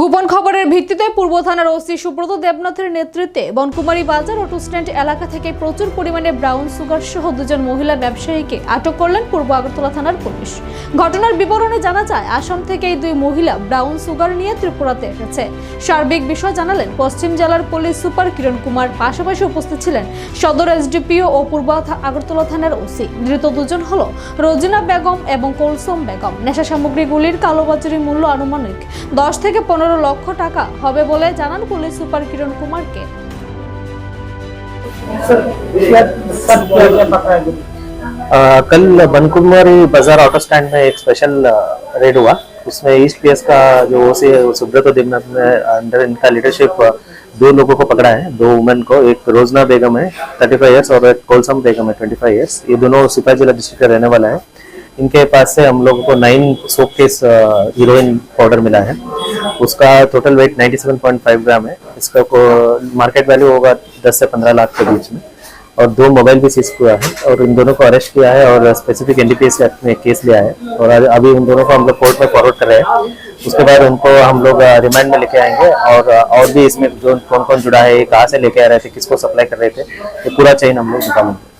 গোপন খবরের ভিত্তিতে পূর্ব থানার ওসি সুব্রত দেবনাথের নেতৃত্বে বনকুমারী বাজার অটো স্ট্যান্ড এলাকা থেকে প্রচুর পরিমাণে ব্রাউন সুগার সহ দুজন মহিলা ব্যবসায়ীকে আটক করলেন পূর্ব আগরতলা থানার পুলিশ। ঘটনার বিবরণে জানা যায়, আসাম থেকে এই দুই মহিলা ব্রাউন সুগার নিয়ে ত্রিপুরাতে এসেছে। সার্বিক বিষয় জানালেন, পশ্চিম জেলার পুলিশ সুপার কিরণ কুমার, পাশাপাশি উপস্থিত ছিলেন সদর এসডিপিও ও পূর্ব আগরতলা থানার ওসি। ধৃত দুজন হল রোজিনা বেগম এবং কলসম বেগম। নেশা সামগ্রীগুলির কালোবাজারি মূল্য আনুমানিক দশ থেকে পনেরো লক্ষ টাকা হবে বলে জানান পুলিশ সুপার কিরণ কুমারকে आ, कल बनकुमारी बाजार ऑटो स्टैंड में एक स्पेशल आ, रेड हुआ उसमें ईस्ट पीएस का जो ओसी है सुब्रत देवनाथ ने अंडर इनका लीडरशिप आ, दो लोगों को पकड़ा है दो वुमेन को एक रोजना बेगम है 35 इयर्स और एक कोलसम बेगम है 25 इयर्स ये दोनों सिपाही जिला डिस्ट्रिक्ट के रहने वाला है इनके पास से हम लोगों को nine soap case heroin powder मिला है उसका टोटल वेट 97.5 ग्राम है। इसका को मार्केट वैल्यू होगा 10 से 15 लाख के बीच में। और दो मोबाइल भी सीज किया है और इन दोनों को अरेस्ट किया है और स्पेसिफिक एनडीपीएस एक्ट में केस लिया है। और अभी उन दोनों को हम लोग कोर्ट में फॉरवर्ड कर रहे हैं। उसके बाद उनको हम लोग रिमांड में लेके आएँगे और और भी इसमें जो कौन कौन जुड़ा है कहाँ से लेके आ रहे थे, किसको सप्लाई कर रहे थे, ये पूरा चेन हम लोग निकालेंगे